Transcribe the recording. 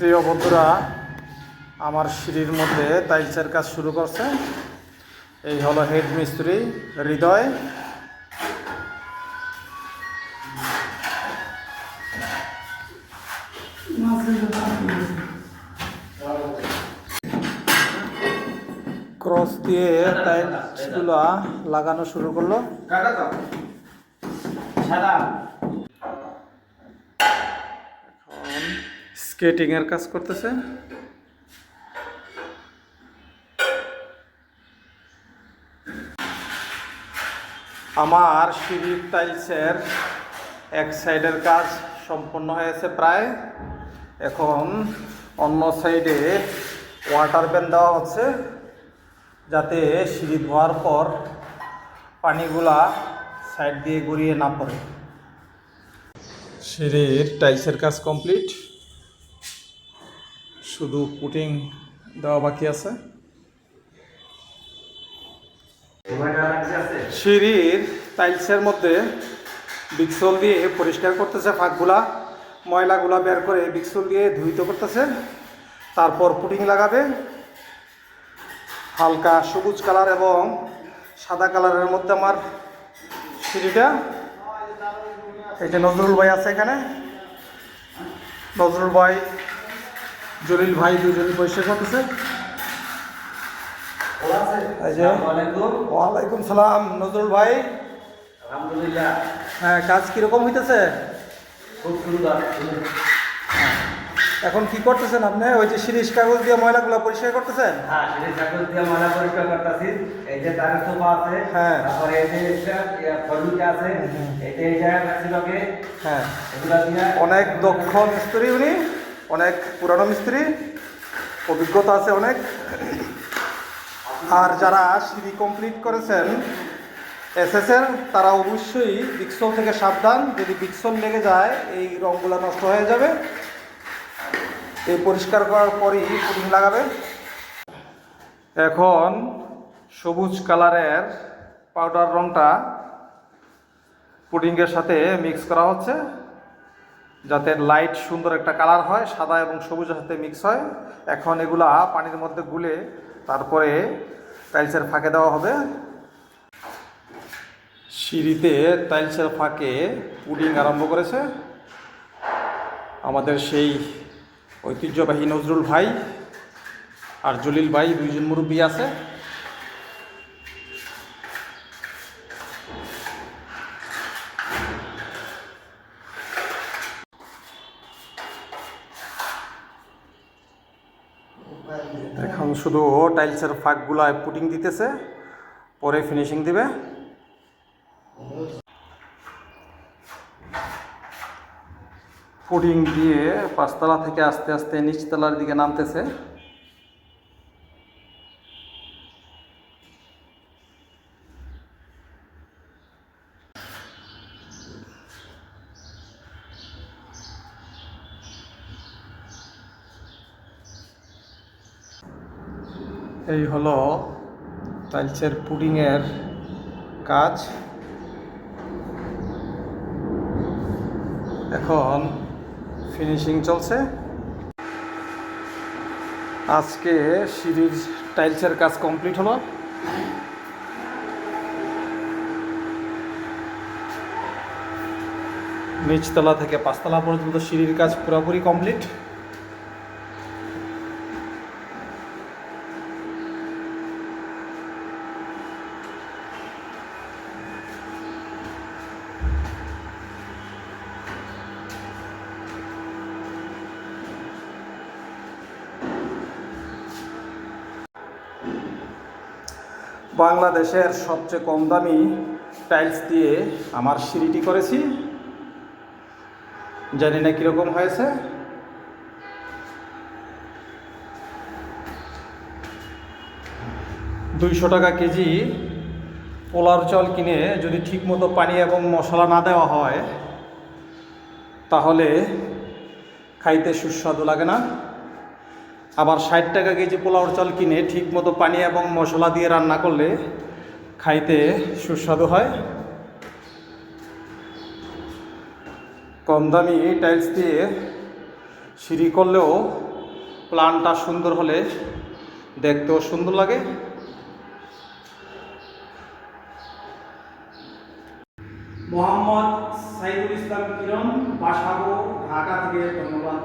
প্রিয় বন্ধুরা, আমার সিঁড়ির মধ্যে টাইলসের কাজ শুরু করছে। এই হলো হেড মিস্ত্রি হৃদয়। ক্রস দিয়ে টাইলসগুলো লাগানো শুরু করল। এখন স্কেটিং এর কাজ করতেছে। আমার সিঁড়ির টাইলসের এক সাইডের কাজ সম্পন্ন হয়েছে প্রায়। এখন অন্য সাইডে ওয়াটার ব্যান দেওয়া হচ্ছে, যাতে সিঁড়ি ধোয়ার পর পানিগুলা সাইড দিয়ে গড়িয়ে না পড়ে। সিঁড়ির টাইলসের কাজ কমপ্লিট। শুধু পুটিং দেওয়া বাকি আছে। সিঁড়ির টাইলসের মধ্যে বিক্সল দিয়ে পরিষ্কার করতেছে ফাঁকগুলা, ময়লাগুলা বের করে বিক্সল দিয়ে ধুইত করতেছে, তারপর পুটিং লাগাবে। হালকা সবুজ কালার এবং সাদা কালারের মধ্যে আমার সিঁড়িটা। এই যে নজরুল ভাই আছে এখানে। নজরুল ভাই জলিল ভাই দুজনই পরিষ্কার করতেছে। ওয়ালাইকুম সালাম নজরুল ভাই। আলহামদুলিল্লাহ। হ্যাঁ কাজ কীরকম হইতেছে? খুব সুন্দর এখন কি করতেছেন আপনি? ওই যে শিরিষ কাগজ দিয়ে ময়লাগুলো পরিষ্কার করতেছেন? হ্যাঁ চাকর দিয়ে ময়লা পরিষ্কার করতেছি। এই যে তার সোফা আছে হ্যাঁ। তারপরে এই যে ফর্মিটা আছে এই যে এই জায়গা হ্যাঁ। এগুলা দিয়ে অনেক দক্ষ মিস্ত্রি উনি। অনেক পুরানো মিস্ত্রি, অভিজ্ঞতা আছে অনেক। আর যারা সিঁড়ি কমপ্লিট করেছেন এসএসের তারা অবশ্যই বিক্সল থেকে সাবধান। যদি বিক্সল লেগে যায়, এই রঙগুলো নষ্ট হয়ে যাবে। এই পরিষ্কার করার পরই পুটিং লাগাবে। এখন সবুজ কালারের পাউডার রংটা পুডিংয়ের সাথে মিক্স করা হচ্ছে। যাতে লাইট সুন্দর একটা কালার হয়, সাদা এবং সবুজের সাথে মিক্স হয়। এখন এগুলা পানির মধ্যে গুলে তারপরে টাইলসের ফাঁকে দেওয়া হবে। সিঁড়িতে টাইলসের ফাঁকে পুডিং আরম্ভ করেছে। আমাদের সেই ঐতিহ্যবাহী নজরুল ভাই আর জলিল ভাই, দুইজন মুরব্বী আছে। এখন শুধু টাইলসের ফাঁকগুলায় পুটিং দিতেছে, পরে ফিনিশিং দিবে। পুডিং দিয়ে পাঁচতলা থেকে আস্তে আস্তে নিচতলার দিকে নামতেছে। এই হলো টাইলসের পুডিংয়ের কাজ। এখন ফিনিশিং চলছে। আজকে সিঁড়ির টাইলসের কাজ কমপ্লিট হলো। নিচতলা থেকে পাঁচতলা পর্যন্ত সিঁড়ির কাজ পুরোপুরি কমপ্লিট বাংলাদেশের সবচেয়ে কম দামি টাইলস দিয়ে আমার সিঁড়িটি করেছি। জানি না কীরকম হয়েছে। দুইশো টাকা কেজি পোলার চাল কিনে যদি ঠিকমতো পানি এবং মশলা না দেওয়া হয়, তাহলে খাইতে সুস্বাদু লাগে না। আবার ষাট টাকা কেজি পোলাওর চাল কিনে ঠিক মতো পানি এবং মশলা দিয়ে রান্না করলে খাইতে সুস্বাদু হয়। কম দামি টাইলস দিয়ে সিঁড়ি করলেও প্ল্যানটা সুন্দর হলে দেখতেও সুন্দর লাগে। মোহাম্মদ সাইদুল ইসলাম কিরণ, বাসাবো, ঢাকা থেকে ধন্যবাদ।